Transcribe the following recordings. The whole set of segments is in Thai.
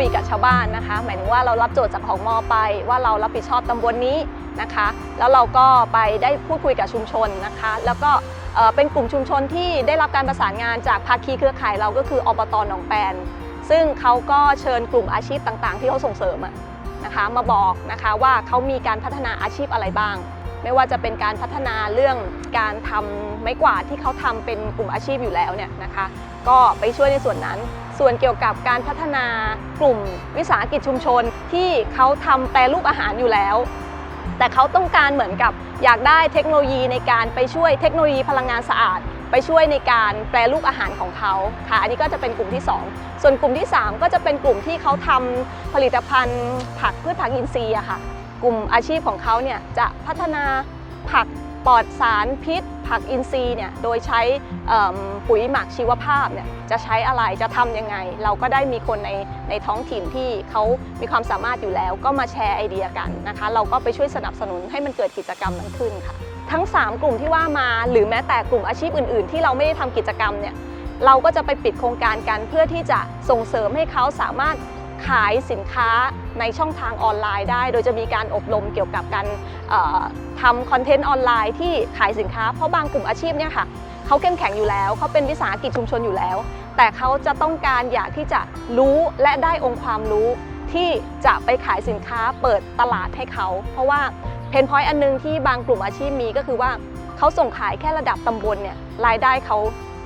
คุยกับชาวบ้านนะคะ หมายถึงว่าเรารับโจทย์จากของมอไป ว่าเรารับผิดชอบตำบลนี้นะคะ แล้วเราก็ไปได้พูดคุยกับชุมชนนะคะ แล้วก็เป็นกลุ่มชุมชนที่ได้รับการประสานงานจากภาคีเครือข่ายเราก็คืออบตหนองแปนซึ่งเขาก็เชิญกลุ่มอาชีพต่างๆ ที่เขาส่งเสริมอะนะคะมาบอกนะคะว่าเขามีการพัฒนาอาชีพอะไรบ้าง ไม่ว่าจะเป็นการพัฒนาเรื่องการทำไม้กวาดที่เขาทำเป็นกลุ่มอาชีพอยู่แล้วเนี่ยนะคะ ก็ไปช่วยในส่วนนั้น ส่วนเกี่ยวกับการพัฒนากลุ่มวิสาหกิจชุมชนที่เขาทำแปรรูปอาหารอยู่แล้ว แต่เขาต้องการเหมือนกับอยากได้เทคโนโลยีในการไปช่วยเทคโนโลยีพลังงานสะอาด ไปช่วยในการแปรรูปอาหารของเขาค่ะ อันนี้ก็จะเป็นกลุ่มที่ 2 ส่วนกลุ่มที่ 3 ก็จะเป็นกลุ่มที่เขาทำผลิตภัณฑ์ ผักพืชผักอินทรีย์อะค่ะ กลุ่มอาชีพของเขาเนี่ยจะพัฒนาผัก ปลอดสารพิษ ผักอินทรีย์เนี่ยโดยใช้ปุ๋ยหมักชีวภาพเนี่ยจะใช้อะไรจะทำยังไง เราก็ได้มีคนในในท้องถิ่นที่เขามีความสามารถอยู่แล้ว ก็มาแชร์ไอเดียกันนะคะ เราก็ไปช่วยสนับสนุนให้มันเกิดกิจกรรมนั้นขึ้นค่ะ ทั้ง 3 กลุ่มที่ว่ามาหรือแม้แต่กลุ่มอาชีพอื่น ๆ ที่เราไม่ได้ทำกิจกรรมเนี่ยเราก็จะไปปิดโครงการกันเพื่อที่จะส่งเสริมให้เขาสามารถ ขายสินค้าในช่องทางออนไลน์ได้ โดยจะมีการอบรมเกี่ยวกับการทำคอนเทนต์ออนไลน์ที่ขายสินค้า เพราะบางกลุ่มอาชีพเนี่ยค่ะเขาเข้มแข็งอยู่แล้ว เขาเป็นวิสาหกิจชุมชนอยู่แล้ว แต่เขาจะต้องการอยากที่จะรู้และได้องค์ความรู้ที่จะไปขายสินค้าเปิดตลาดให้เขา เพราะว่าเพนพอยต์อันนึงที่บางกลุ่มอาชีพมีก็คือว่าเขาส่งขายแค่ระดับตำบลเนี่ยรายได้เขา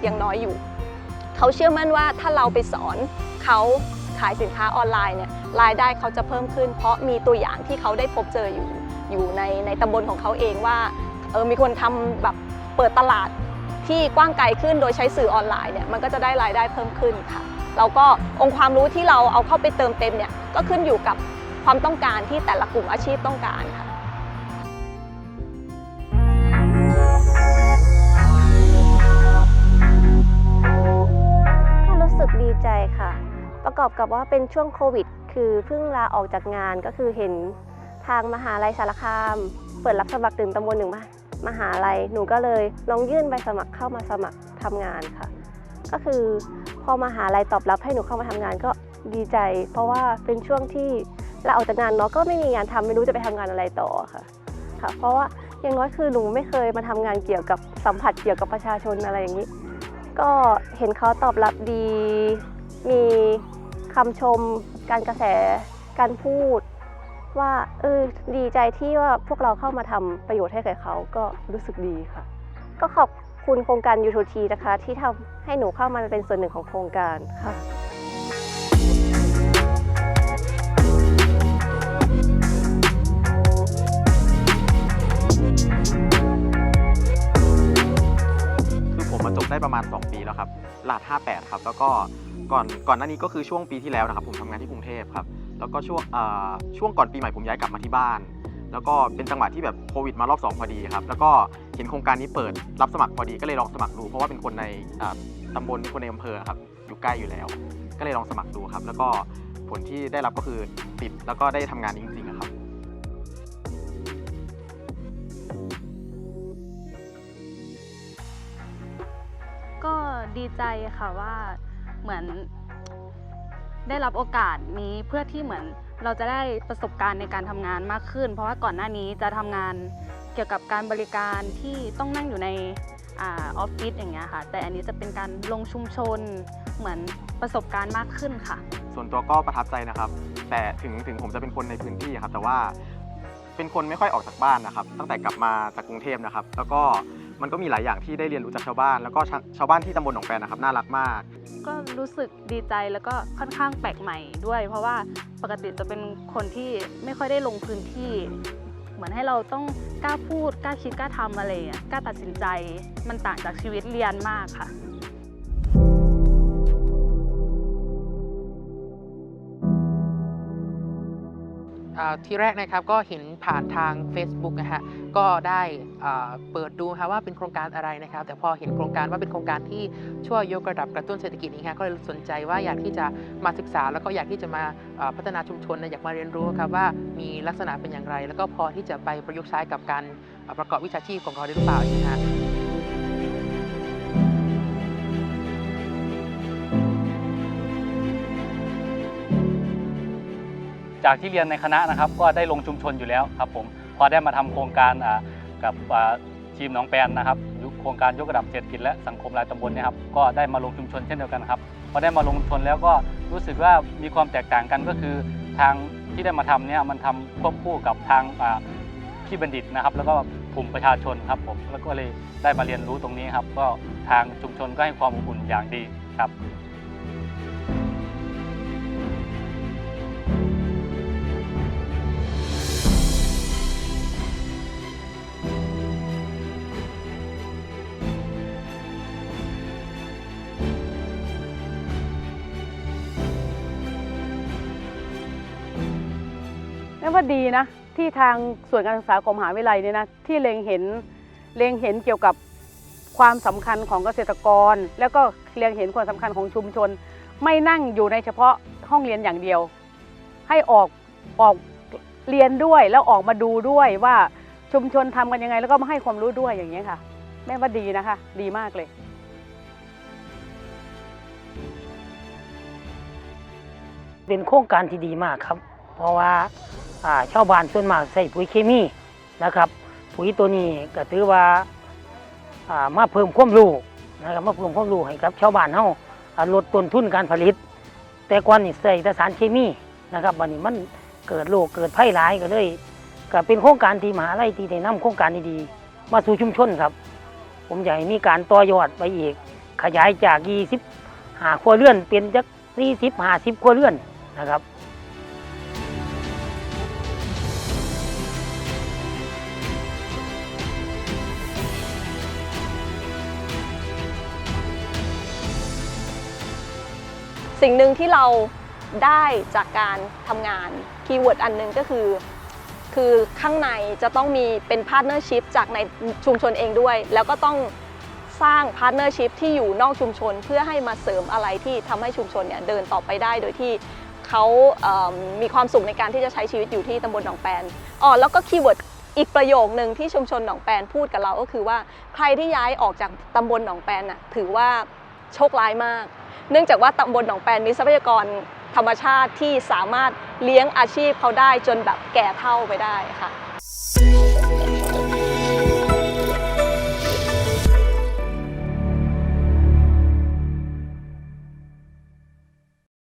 ยังน้อยอยู่ เขาเชื่อมั่นว่าถ้าเราไปสอนเขาายสินค้าออนไลน์เนี่ยรายได้เขาจะเพิ่มขึ้น เพราะมีตัวอย่างที่เขาได้พบเจออยู่อยู่ในในตำบลของเขาเองว่าเออมีคนทำแบบเปิดตลาดที่กว้างไกลขึ้นโดยใช้สื่อออนไลน์เนี่ยมันก็จะได้รายได้เพิ่มขึ้นค่ะแล้วก็องค์ความรู้ที่เราเอาเข้าไปเติมเต็มเนี่ยก็ขึ้นอยู่กับความต้องการที่แต่ละกลุ่มอาชีพต้องการค่ะก็รู้สึกดีใจค่ะ ประกอบกับว่าเป็นช่วงโควิด คือเพิ่งลาออกจากงานก็คือเห็นทางมหาลัยสารคาม เปิดรับสมัครถึงตำบลหนึ่งมามหาลัยหนูก็เลยลองยื่นใบสมัครเข้ามาสมัครทำงานค่ะ ก็คือพอมหาลัยตอบรับให้หนูเข้ามาทำงานก็ดีใจ เพราะว่าเป็นช่วงที่ลาออกจากงานเนาะก็ไม่มีงานทำไม่รู้จะไปทำงานอะไรต่อค่ะค่ะ เพราะว่าอย่างน้อยคือหนูไม่เคยมาทำงานเกี่ยวกับสัมผัสเกี่ยวกับประชาชนอะไรอย่างนี้ ก็เห็นเขาตอบรับดี คำชม การกระแส การพูด ว่าเออดีใจที่ว่าพวกเราเข้ามาทำประโยชน์ให้กับเขาก็รู้สึกดีค่ะ ก็ขอบคุณโครงการยูทูทีนะคะ ที่ทำให้หนูเข้ามาเป็นส่วนหนึ่งของโครงการค่ะคือผมมาจบได้ประมาณ 2 ปีแล้วครับรหัส58 ครับ แล้วก็ ก่อนก่อนหน้านี้ก็คือช่วงปีที่แล้วนะครับผมทำงานที่กรุงเทพครับแล้วก็ช่วงช่วงก่อนปีใหม่ผมย้ายกลับมาที่บ้าน แล้วก็เป็นจังหวะที่แบบโควิดมารอบ2พอดีครับแล้วก็เห็นโครงการนี้เปิดรับสมัครพอดีก็เลยลองสมัครดู เพราะว่าเป็นคนในตำบลเป็นคนในอำเภอครับอยู่ใกล้อยู่แล้ว ก็เลยลองสมัครดูครับ แล้วก็ผลที่ได้รับก็คือติดแล้วก็ได้ทำงานจริงๆครับก็ดีใจค่ะว่า เหมือนได้รับโอกาสนี้เพื่อที่เหมือนเราจะได้ประสบการณ์ในการทำงานมากขึ้น เพราะว่าก่อนหน้านี้จะทำงานเกี่ยวกับการบริการที่ต้องนั่งอยู่ในอาออฟฟิศอย่างเงี้ยค่ะ แต่อันนี้จะเป็นการลงชุมชนเหมือนประสบการณ์มากขึ้นค่ะ ส่วนตัวก็ประทับใจนะครับ แต่ถึงถึงผมจะเป็นคนในพื้นที่ครับ แต่ว่าเป็นคนไม่ค่อยออกจากบ้านนะครับ ตั้งแต่กลับมาจากกรุงเทพนะครับ แล้วก็ มันก็มีหลายอย่างที่ได้เรียนรู้จากชาวบ้าน แล้วก็ชาชาวบ้านที่ตำบลหนองแปนนะครับน่ารักมาก ก็รู้สึกดีใจแล้วก็ค่อนข้างแปลกใหม่ด้วย เพราะว่าปกติจะเป็นคนที่ไม่ค่อยได้ลงพื้นที่ เหมือนให้เราต้องกล้าพูดกล้าคิดกล้าทำอะไรอย่างเงี้ยกล้าตัดสินใจ มันต่างจากชีวิตเรียนมากค่ะ ทีแรกนะครับก็เห็นผ่านทาง Facebook นะฮะก็ได้เปิดดูฮะว่าเป็นโครงการอะไรนะครับ แต่พอเห็นโครงการว่าเป็นโครงการที่ช่วยยกระดับกระตุ้นเศรษฐกิจนี้ฮะก็เลยสนใจว่าอยากที่จะมาศึกษา แล้วก็อยากที่จะมาพัฒนาชุมชนนะอยากมาเรียนรู้ครับว่ามีลักษณะเป็นอย่างไร แล้วก็พอที่จะไปประยุกต์ใช้กับการประกอบวิชาชีพของเราได้หรือเปล่านี้ฮะ จากที่เรียนในคณะนะครับ ก็ได้ลงชุมชนอยู่แล้วครับผมพอได้มาทำโครงการกับทีมหนองแปนนะครับโครงการยกระดับเศรษฐกิจและสังคมรายตำบลเนี่ยครับก็ได้มาลงชุมชนเช่นเดียวกันครับพอได้มาลงชุมชนแล้วก็รู้สึกว่ามีความแตกต่างกันก็คือทางที่ได้มาทำเนี่ยมันทำควบคู่กับทางพี่บัณฑิตนะครับ แล้วก็กลุ่มประชาชนครับผมแล้วก็เลยได้มาเรียนรู้ตรงนี้ครับ ก็ทางชุมชนก็ให้ความอบอุ่นอย่างดีครับ ว่าดีนะที่ทางส่วนการศึกษาของมหาวิทยาลัยเนี่ยนะที่เล็งเห็นเล็งเห็นเกี่ยวกับความสำคัญของเกษตรกร แล้วก็เล็งเห็นความสำคัญของชุมชน ไม่นั่งอยู่ในเฉพาะห้องเรียนอย่างเดียว ให้ออกออกเรียนด้วยแล้วออกมาดูด้วยว่าชุมชนทำกันยังไง แล้วก็มาให้ความรู้ด้วยอย่างนี้ค่ะ แม่ว่าดีนะคะ ดีมากเลยเป็นโครงการที่ดีมากครับ เพราะว่า ชาวบ้านส่วนมากใส่ปุ๋ยเคมีนะครับ ปุ๋ยตัวนี้ก็ถือว่าอ่ามาเพิ่มความรู้นะครับมาเพิ่มความรู้ให้กับชาวบ้านเฮาลดต้นทุนการผลิต แต่ก่อนนี่ใส่แต่สารเคมีนะครับวันนี้มันเกิดโรคเกิดภัยหลายก็เลยก็เป็นโครงการที่มหาลัยที่ได้นำโครงการดีๆมาสู่ชุมชนครับ ผมอยากให้มีการต่อยอดไปอีก ขยายจาก 20หาครัวเรือนเป็นจาก40 50ครัวเรือนนะครับ สิ่งหนึ่งที่เราได้จากการทำงานคีย์เวิร์ดอันหนึงก็คือ คือข้างในจะต้องมีเป็นพาร์ทเนอร์ชิพจากในชุมชนเองด้วย แล้วก็ต้องสร้างพาร์ทเนอร์ชิพที่อยู่นอกชุมชนเพื่อให้มาเสริมอะไรที่ทำให้ชุมชนเนี่ยเดินต่อไปได้โดยที่เขาเมมีความสุขในการที่จะใช้ชีวิตอยู่ที่ตำบลหนองแปนอ๋อแล้วก็คีย์เวิร์ดอีกประโยคนึงที่ชุมชนหนองแปนพูดกับเราก็คือว่าใครที่ย้ายออกจากตำบลหนองแปนน่ะถือว่าโชคร้ายมาก เนื่องจากว่าตำบลหนองแปนมีทรัพยากรธรรมชาติที่สามารถเลี้ยงอาชีพเขาได้จนแบบแก่เท่าไปได้ค่ะ